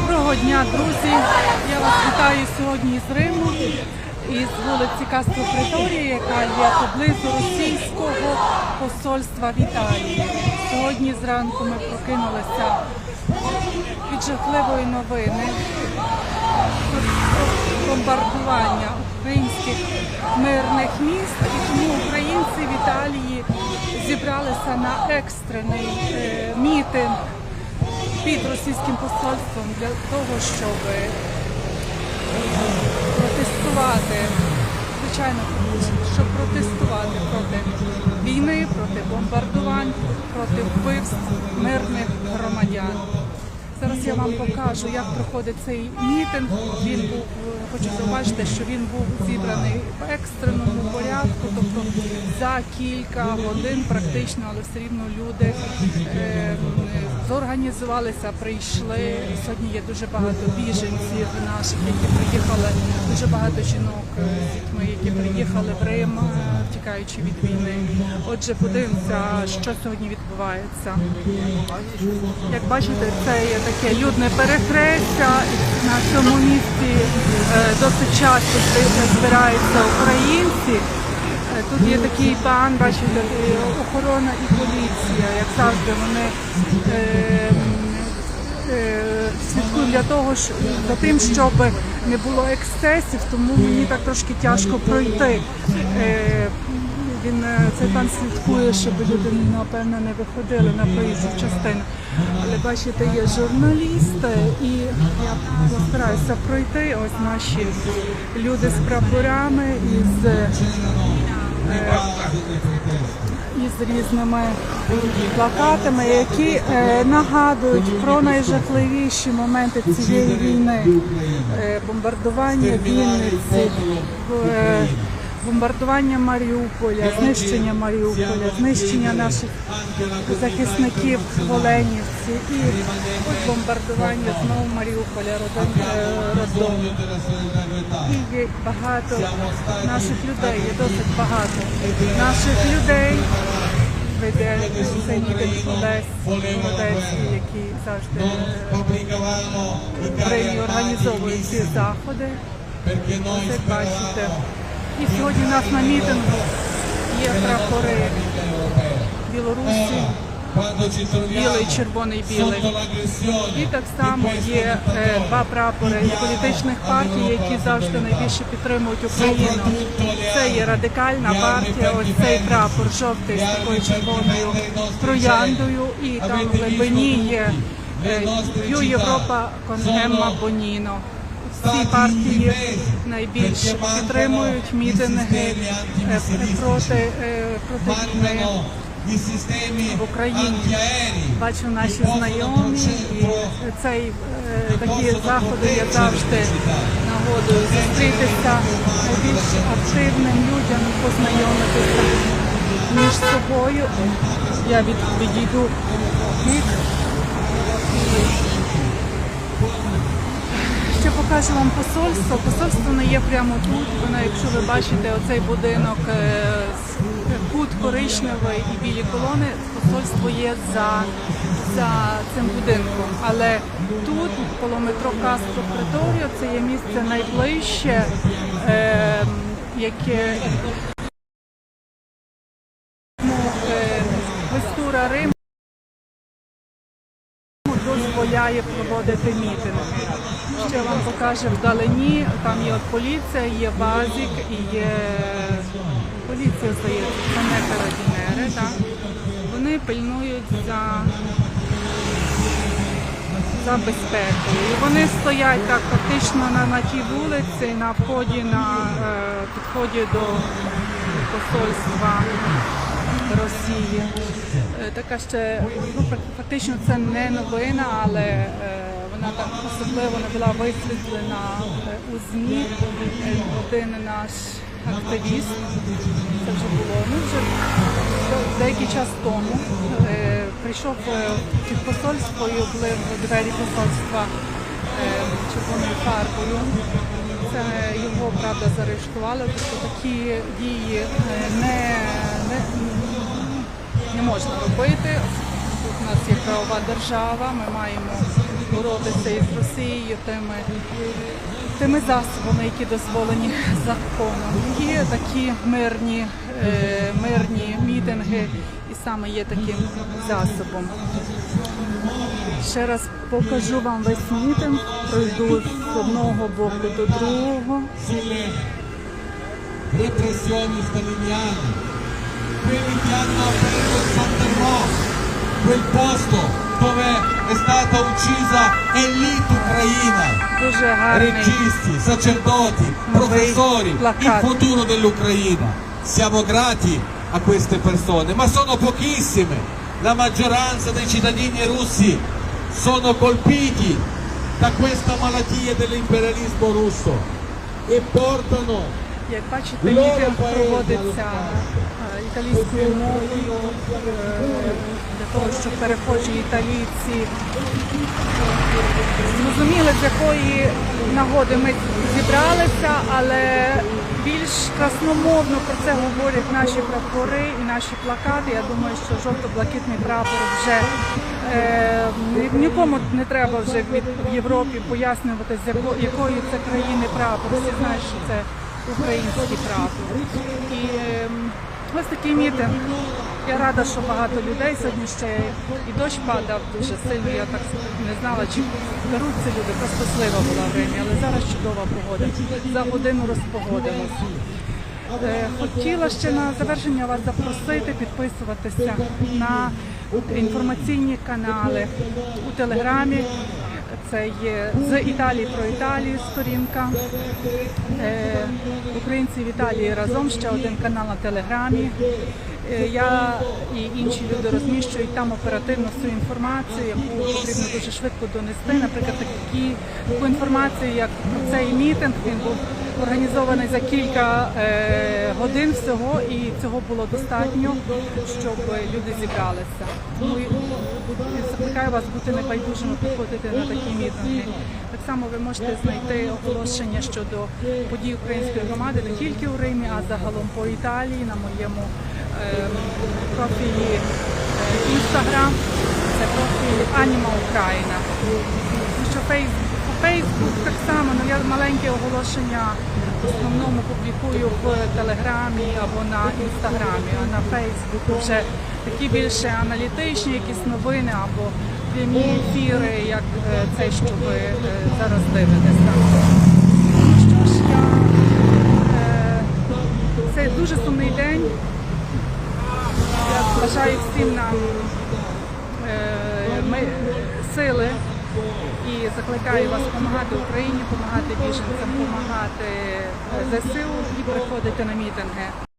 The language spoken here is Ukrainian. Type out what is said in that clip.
Доброго дня, друзі! Я вас вітаю сьогодні з Риму, із вулиці Кастро Преторія, яка є поблизу російського посольства в Італії. Сьогодні зранку ми прокинулися від жахливої новини бомбардування українських мирних міст, і тому українці в Італії зібралися на екстрений е, мітинг під російським посольством для того, щоб протестувати, звичайно, щоб протестувати проти війни, проти бомбардувань, проти вбивств мирних громадян. Зараз я вам покажу, як проходить цей мітинг. Він був, е, хочу зауважити, що він був зібраний в екстреному порядку, тобто за кілька годин практично, але все рівно люди е, зорганізувалися, прийшли. Сьогодні є дуже багато біженців наших, які приїхали, дуже багато жінок е, з дітьми, які приїхали в Рим, е, втікаючи від війни. Отже, подивимося, що сьогодні відбувається. Як бачите, це є таке людне перехрестя. На цьому місці е, досить часто збираються українці. Е, Тут є такий пан, бачите, е, охорона і поліція. Як завжди, вони е, е, слідкують для того, що за тим, щоб не було ексцесів, тому мені так трошки тяжко пройти. Він цей пан слідкує, щоб люди напевно не виходили на проїжджу частину. Але бачите, є журналісти, і я постараюся пройти. Ось наші люди з прапорами із, е, із різними плакатами, які е, нагадують про найжахливіші моменти цієї війни. Е, бомбардування Вінниці. Бомбардування Маріуполя, знищення Маріуполя, знищення наших захисників в Оленівці і бомбардування знову Маріуполя, е, І є багато наших людей, є досить багато наших людей. Веде цей Олесь, Одеський, який завжди е, організовує ці заходи. Як бачите. І сьогодні у нас на мітингу є прапори Білорусі, білий, червоний, білий. І так само є е, два прапори політичних партій, які завжди найбільше підтримують Україну. Це є радикальна партія, ось цей прапор жовтий з такою червоною трояндою, і там в глибині є е, Ю Європа кон Емма Боніно. Ці партії найбільше підтримують мітинги е, проти, проти війни в Україні. Бачу наші знайомі, і цей е, такі заходи є завжди нагодою зустрітися найбільш активним людям, познайомитися між собою. Я від, відійду бік. Покажу вам посольство. Посольство не є прямо тут. Воно, якщо ви бачите, оцей будинок е, кут коричневий і білі колони, посольство є за, за цим будинком. Але тут, коло метро Кастро Преторіо, це є місце найближче, е, яке ну, е, квестура Риму дозволяє проводити мітинги. Ще вам покаже вдалині, там є от поліція, є базік і є поліція, здається, це не карабінери, так? Вони пильнують за, за безпекою. Вони стоять так фактично на, на тій вулиці, на вході, на е, підході до посольства. Росії. Е, Така ще ну, фактично це не новина, але е, вона так особливо не була висвітлена е, у ЗМІ. Один наш активіст, це вже було ну, вже деякий час тому, прийшов під посольство і облив двері посольства червоною фарбою. Це його правда заарештували, тобто такі дії не, не, не можна робити. Тут у нас є правова держава, ми маємо боротися із Росією тими, тими засобами, які дозволені законом. Є такі мирні, е, мирні мітинги, і саме є таким засобом. Ще раз покажу вам весь мітинг, пройду з одного боку до другого. repressioni staliniane, quelli che hanno preso Santa Rosa, quel posto dove è stata uccisa elite ucraina, registi, sacerdoti, professori, il futuro dell'Ucraina. Siamo grati a queste persone, ma sono pochissime. La maggioranza dei cittadini russi sono colpiti da questa malattia dell'imperialismo russo e portano Як бачите, мітинг проводиться е, італійською мовою е, для того, щоб перехожі італійці зрозуміли, з якої нагоди ми зібралися, але більш красномовно про це говорять наші прапори і наші плакати. Я думаю, що жовто-блакитний прапор вже е, нікому не треба вже від в Європі пояснювати, з яко- якої це країни прапор. Всі знають, що це український прапор. І ем, ось такий мітинг. Я рада, що багато людей сьогодні ще і дощ падав дуже сильно. Я так не знала, чи беруться люди. Просто слива була в Римі, але зараз чудова погода. За годину розпогодилося. Е, Хотіла ще на завершення вас запросити підписуватися на інформаційні канали у Телеграмі. Це є з Італії про Італію сторінка. Е, Українці в Італії разом ще один канал на Телеграмі. Е, Я і інші люди розміщують там оперативно всю інформацію, яку потрібно дуже швидко донести. Наприклад, такі таку інформацію, як цей мітинг, він був організований за кілька е, годин всього, і цього було достатньо, щоб люди зібралися. Тому закликаю вас бути небайдужими, приходити на такі мітинги. Так само ви можете знайти оголошення щодо подій української громади не тільки у Римі, а загалом по Італії на моєму е, профілі Інстаграм. Це профіль Аніма Україна. Що Фейсбук, так само, ну я маленьке оголошення в основному публікую в Телеграмі або на Інстаграмі, а на Фейсбуку вже такі більше аналітичні якісь новини або прямі ефіри, як е, цей, що ви е, зараз дивитеся. Ну що ж, я е, це дуже сумний день. Я бажаю всім нам сили і закликаю вас допомагати Україні, допомагати біженцям, допомагати ЗСУ і приходити на мітинги.